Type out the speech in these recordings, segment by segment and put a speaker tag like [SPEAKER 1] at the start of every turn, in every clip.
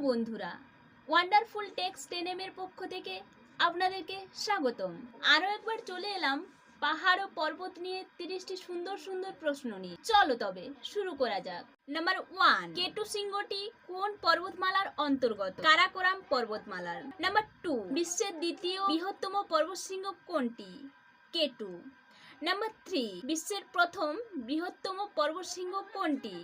[SPEAKER 1] বন্ধুরা wonderful text টেনেমের পক্ষ থেকে আপনাদেরকে স্বাগতম। আরও একবার চলে এলাম পাহাড় ও পর্বত নিয়ে তিরিশটি সুন্দর সুন্দর প্রশ্ন নিয়ে। চলো তবে, শুরু করা যাক। নাম্বার ওয়ান কেটু সিংহটি কোন পর্বতমালার অন্তর্গত? কারাকোরাম পর্বতমালার। নাম্বার টু বিশ্বের দ্বিতীয় বৃহত্তম পর্বত পর্বতশৃঙ্গ কোনটি? কেটু। নাম্বার থ্রি বিশ্বের প্রথম বৃহত্তম পর্বতশৃঙ্গ কোনটি?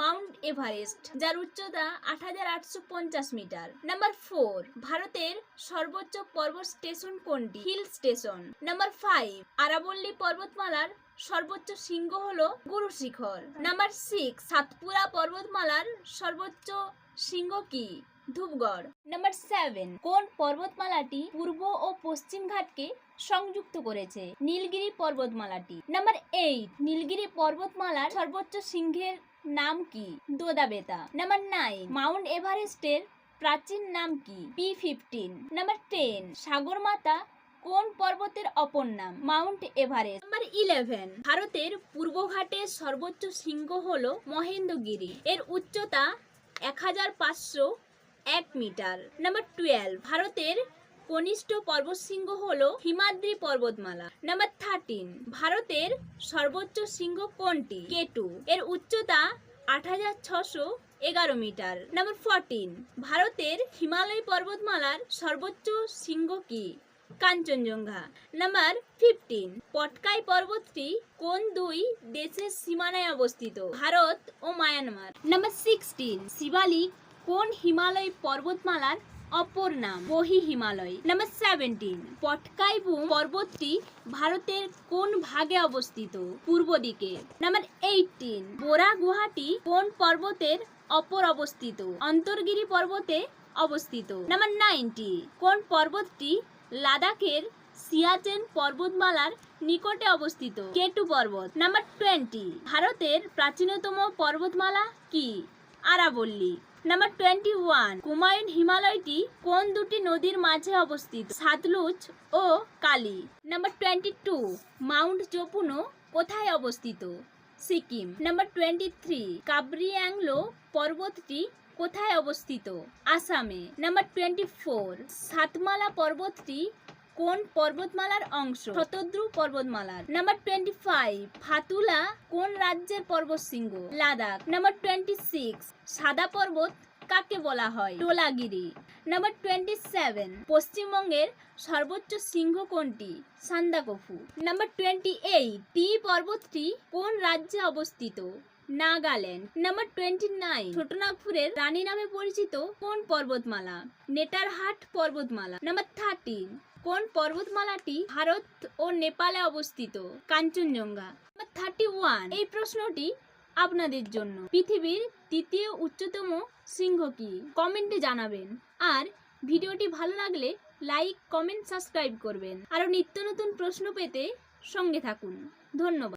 [SPEAKER 1] মাউন্ট এভারেস্ট, যার উচ্চতা আট হাজার আটশো পঞ্চাশ মিটার। নাম্বার ফোর ভারতের সর্বোচ্চ পর্বত স্টেশন কোনটি? হিল স্টেশন নাম্বার ফাইভ আরাবল্লী পর্বতমালার সর্বোচ্চ শৃঙ্গ হল গুরু শিখর। নাম্বার সিক্স সাতপুরা পর্বতমালার সর্বোচ্চ শৃঙ্গ কি? ধূপগড়। নাম্বার সেভেন কোন পর্বতমালাটি পূর্ব ও পশ্চিম ঘাটকে সংযুক্ত করেছে? নীলগিরি পর্বতমালাটি। নাম্বার এইট নীলগিরি পর্বতমালার সর্বোচ্চ সিংহের নাম কি? দোদাবেতা। নাম্বার নাইন মাউন্ট এভারেস্টের প্রাচীন নাম কি? P fifteen. Number ten Sagarmatha কোন পর্বতের অপর নাম? Mount Everest. নাম্বার ইলেভেন ভারতের পূর্বঘাটের সর্বোচ্চ শৃঙ্গ হল মহেন্দ্রগিরি। এর উচ্চতা এক হাজার পাঁচশো এক মিটার। নাম্বার টুয়েলভ ভারতের কনিষ্ঠ পর্বতশৃঙ্গ হল হিমাদ্রি পর্বতমালা। নাম্বার থার্টিন ভারতের সর্বোচ্চ শৃঙ্গ কোনটি? কেটু এর উচ্চতা আট হাজার ছশো এগারো মিটার। নাম্বার ফোরটিন ভারতের হিমালয় পর্বতমালার সর্বোচ্চ শৃঙ্গ কি? কাঞ্চনজঙ্ঘা। নাম্বার ফিফটিন পটকাই পর্বতটি কোন দুই দেশের সীমানায় অবস্থিত? ভারত ও মায়ানমার। নাম্বার সিক্সটিন শিবালিক কোন হিমালয় পর্বতমালার অপর নাম? বহি হিমালয়। নাম্বার সেভেন্টিন পটকাইবুম পর্বতটি ভারতের কোন ভাগে অবস্থিত? পূর্ব দিকে। নাম্বার এইটিন বোরা গুহাটি কোন পর্বতের অপর অবস্থিত? অন্তর্গিরি পর্বতে অবস্থিত। নাম্বার নাইনটি কোন পর্বতটি লাদাখের সিয়াচেন পর্বতমালার নিকটে অবস্থিত? কেটু পর্বত। নাম্বার টোয়েন্টি ভারতের প্রাচীনতম পর্বতমালা কি? আরাবল্লী নাম্বার টোয়েন্টি ওয়ান কুমায়ুন হিমালয়টি কোন দুটি নদীর মাঝে অবস্থিত? সাতলুজ ও Kali. Number twenty two mount Japuno কোথায় অবস্থিত? সিকিম। নাম্বার টোয়েন্টি থ্রি কাবরিয়াংলো পর্বতটি কোথায় অবস্থিত? আসামে। নাম্বার টোয়েন্টি ফোর সাতমালা পর্বতটি কোন পর্বতমালার অংশ? শতদ্রু পর্বতমালার। নাম্বার টোয়েন্টি ফাইভ ফাতুলা কোন রাজ্যের পর্বতশৃঙ্গ? লাদাখ। নাম্বার টোয়েন্টি সিক্স সাদা পর্বত কাকে বলা হয়? টোলাগিরি নাম্বার টোয়েন্টি সেভেন পশ্চিমবঙ্গের সর্বোচ্চ সিংহ কোনটি? সান্দাকফু। নাম্বার টোয়েন্টি এইট টি পর্বতটি কোন রাজ্যে অবস্থিত? নাগাল্যান্ড। নাম্বার টোয়েন্টি নাইন ছোটনাগপুরের রানী নামে পরিচিত কোন পর্বতমালা? নেটারহাট পর্বতমালা। নাম্বার থার্টিন কোন পর্বতমালাটি ভারত ও নেপালে অবস্থিত? কাঞ্চনজঙ্ঘা। থার্টি ওয়ান এই প্রশ্নটি আপনাদের জন্য। পৃথিবীর তৃতীয় উচ্চতম সিংহ কি? কমেন্টে জানাবেন। আর ভিডিওটি ভালো লাগলে লাইক, কমেন্ট, সাবস্ক্রাইব করবেন। আরও নিত্য নতুন প্রশ্ন পেতে সঙ্গে থাকুন। ধন্যবাদ।